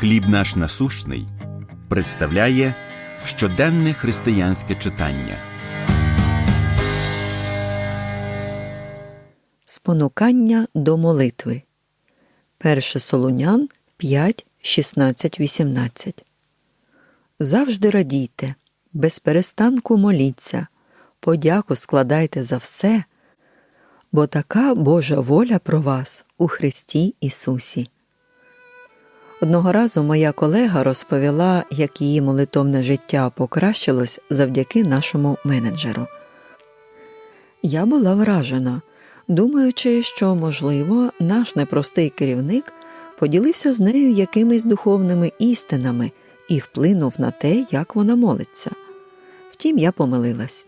Хліб наш насущний представляє щоденне християнське читання. Спонукання до молитви. 1 Солунян 5, 16, 18. Завжди радійте, без перестанку моліться, подяку складайте за все, бо така Божа воля про вас у Христі Ісусі. Одного разу моя колега розповіла, як її молитовне життя покращилось завдяки нашому менеджеру. Я була вражена, думаючи, що, можливо, наш непростий керівник поділився з нею якимись духовними істинами і вплинув на те, як вона молиться. Втім, я помилилась.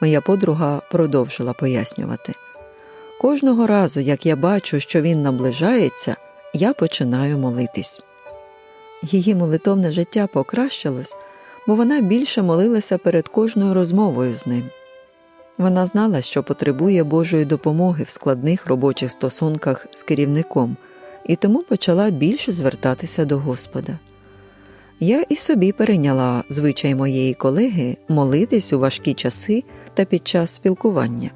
Моя подруга продовжила пояснювати. Кожного разу, як я бачу, що він наближається, я починаю молитись. Її молитовне життя покращилось, бо вона більше молилася перед кожною розмовою з ним. Вона знала, що потребує Божої допомоги в складних робочих стосунках з керівником, і тому почала більше звертатися до Господа. Я і собі перейняла звичай моєї колеги молитись у важкі часи та під час спілкування.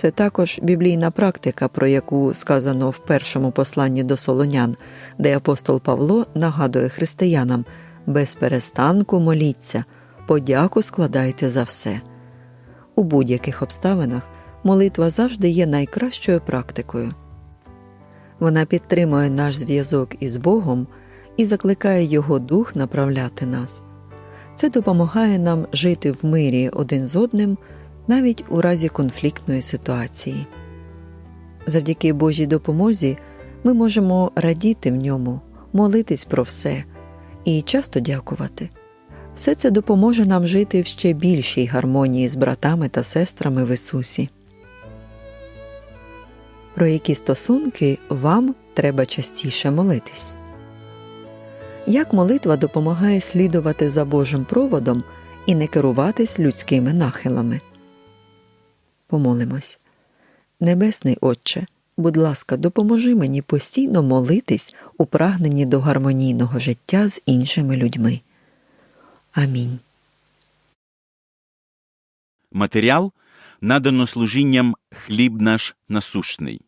Це також біблійна практика, про яку сказано в першому посланні до Солонян, де апостол Павло нагадує християнам без перестанку моліться, подяку складайте за все. У будь-яких обставинах молитва завжди є найкращою практикою. Вона підтримує наш зв'язок із Богом і закликає Його дух направляти нас. Це допомагає нам жити в мирі один з одним навіть у разі конфліктної ситуації. Завдяки Божій допомозі ми можемо радіти в ньому, молитись про все і часто дякувати. Все це допоможе нам жити в ще більшій гармонії з братами та сестрами в Ісусі. Про які стосунки вам треба частіше молитись? Як молитва допомагає слідувати за Божим проводом і не керуватись людськими нахилами? Помолимось. Небесний Отче, будь ласка, допоможи мені постійно молитись у прагненні до гармонійного життя з іншими людьми. Амінь. Матеріал надано служінням Хліб наш насущний.